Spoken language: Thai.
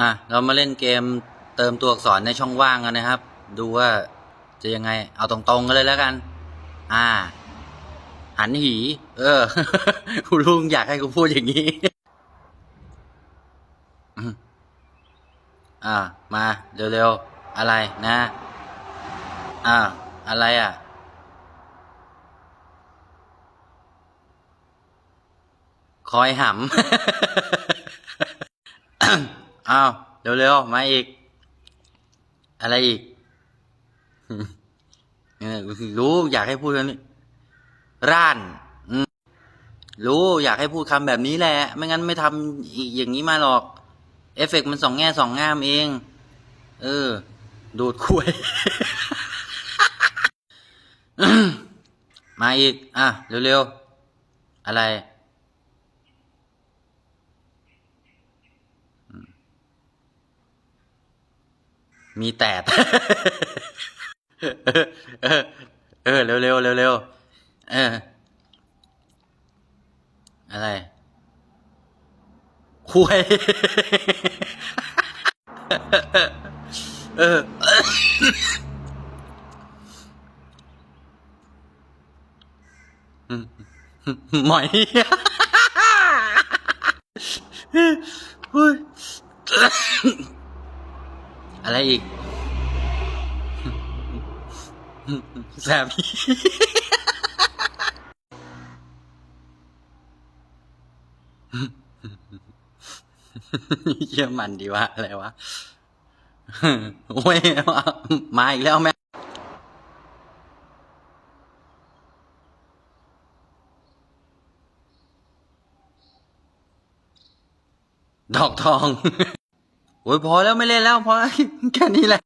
อะเรามาเล่นเกมเติมตัวอักษรในช่องว่างกันนะครับ ดูว่าจะยังไง เอาตรงๆกันเลยแล้วกัน อ่า หันหี เออคุณลุงอยากให้กูพูดอย่างนี้ อ่า มาเร็วๆ อะไรนะ อ่า อะไรอะ คอยหำ เร็วๆ มาอีก อะไรอีกรู้อยากให้พูดคำนี้ร่าน รู้อยากให้พูดคำแบบนี้แหละ ไม่งั้นไม่ทำอีกอย่างนี้มาหรอก เอฟเฟกต์มันสองแง่สองงามเอง เออ ดูดคุยมาอีก อะ เร็วๆ อะไร มีแตดเออเออเร็วเร็วเร็วเร็วเออ อะไรคุยเออหมอยเฮ้ย อะไรอีกแซมเยี่ยมันดีวะอะไรวะโอ้ยมาอีกแล้วแม่ดอกทอง โอ้ยพอแล้วไม่เล่นแล้วพอแค่นี้แหละ